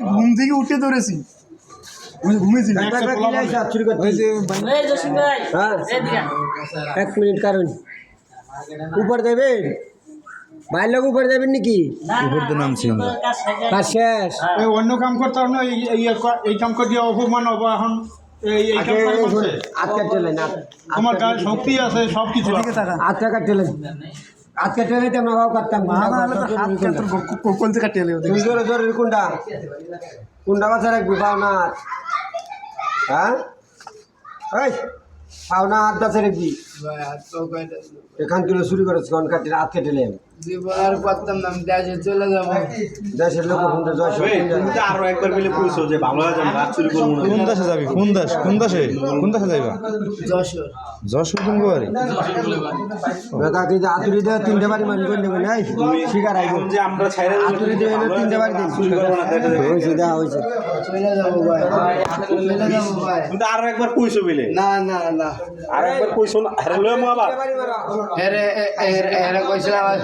ঘুম থেকে উঠে ধরেছি। হ্যাঁ। এদিকে এক মিনিট কারণ। উপর দেবেন বাইর লোক উপর দেবেন নাকি? উপর দিয়ে নামছি আমরা। কাজ শেষ। এই অন্য কাম করতে হবে না এই- এই এই কাম করে দিয়ে অপমান হব এখন এই এই কাম করে করছে। হাত গায়ে শক্তি আছে সব কিছু কাটলেন হাত কাটলে তো আমরা বাবু কাটতাম কোলতে কাটিয়ে তুমি জোরে জোরে কোনটা? কোনটা বাচ্চা রাখবি? পাওনা হ্যাঁ? এই পাওনা হাত বাচ্চা রাখবি। এখান থেকে শুরু করেছি কোন কাটলে হাত কেটেলেন আর পারতাম না আমি দেশে চলে যাব। দেশের লোক ফোনটা জয় আরও একবার মিলে কইছো যে বাংলা যাম রাত চুরি করব না। কোন দেশে যাবি? কোন দেশ? কোন দেশে? কোন দেশে যাইবা? যশোর। যশোর কোন বাড়ি? তাকে যে আতুরি দেওয়া তিনটে বাড়ি মারি করে নেবেন এই শিকার আইব। যে আমরা ছাইরা আতুরি দেওয়া এনে তিনটে বাড়ি দিন। চুরি করব না দেখা যাবে। হয়েছে দেওয়া চলে যাব ভাই। চলে যাব ভাই কিন্তু আরও একবার কইছো মিলে। না না না। আরও একবার কইছো না। আরে লয় মো আবার কইছিলাম আর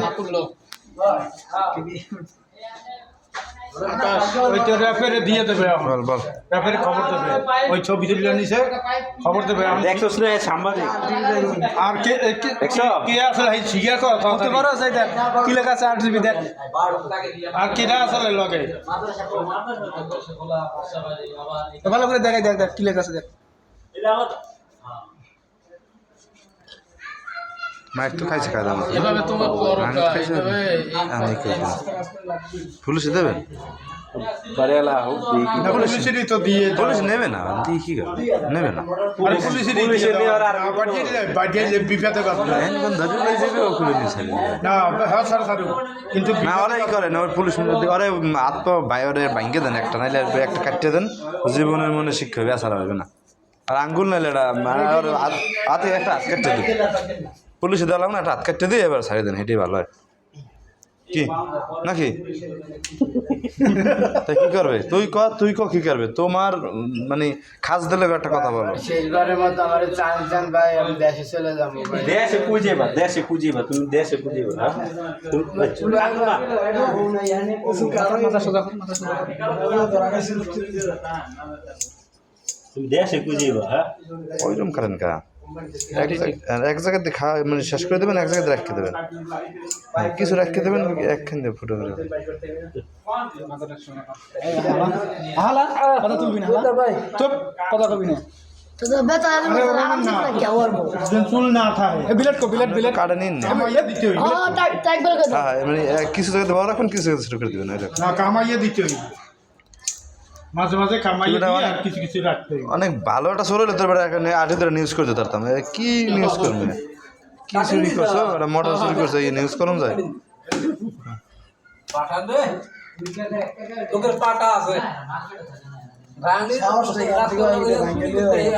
আর লগে? ভালো করে দেখাই দেখ দেখ কি লেখা আছে দেখ। মাইক তো খাইছে খাই দাম এভাবে তোমার করো আমি খাইছে আমি খাইছি। পুলিশে দেবেন। পুলিশ নেবে না? দিয়ে কি করে? নেবে না। কিন্তু না ওরা ই করে না ওর পুলিশ ওরে হাত পা ভাই ওরে ভাঙ্গে দেন একটা নাইলে আর একটা কাটিয়ে দেন। জীবনের মনে শিক্ষা হবে আসার হবে না। আর আঙ্গুল নাইলে এটা মানে ওর হাত একটা হাত কাটতে দিই পুলিশে দিলাম না একটা হাত কাটতে দিই এবার ছাড়িয়ে দেন এটাই ভালো হয় কি নাকি তা কি করবে তুই ক তুই ক কি করবে তোমার মানে খাস দিলে একটা কথা বলো শেষবারের মতো আমার চান চান ভাই আমি দেশে চলে যাব ভাই দেশে দেশে খুঁজেবা তুমি দেশে খুঁজেবা হ্যাঁ তুমি কাঁদো না। তুমি দেশে খুঁজেবা হ্যাঁ? ওইরকম করেন কা এক জায়গা- এক জায়গাতে খা মানে শেষ করে দেবেন এক জায়গাতে রাখতে দেবেন? হ্যাঁ, কিছু রাখতে দেবেন একখান দিয়ে ফুটো করে কথা কবি না। কিছু জায়গাতে বড় রাখবেন কিছু জায়গাতে শুরু করে দেবেন এরকম কামাইয়া দিতে হইবে। মাঝে মাঝে কামাই আর কিছু কিছু রাখতে অনেক ভালো একটা চলে তোর বেড়া এখানে আঠে ধরে নিউজ করতে পারতাম। কি নিউজ করবে? কি চুরি করছ? এটা মোটর চুরি করছ এই নিউজ করুন যায়। তোদের পাটা আছে। রানী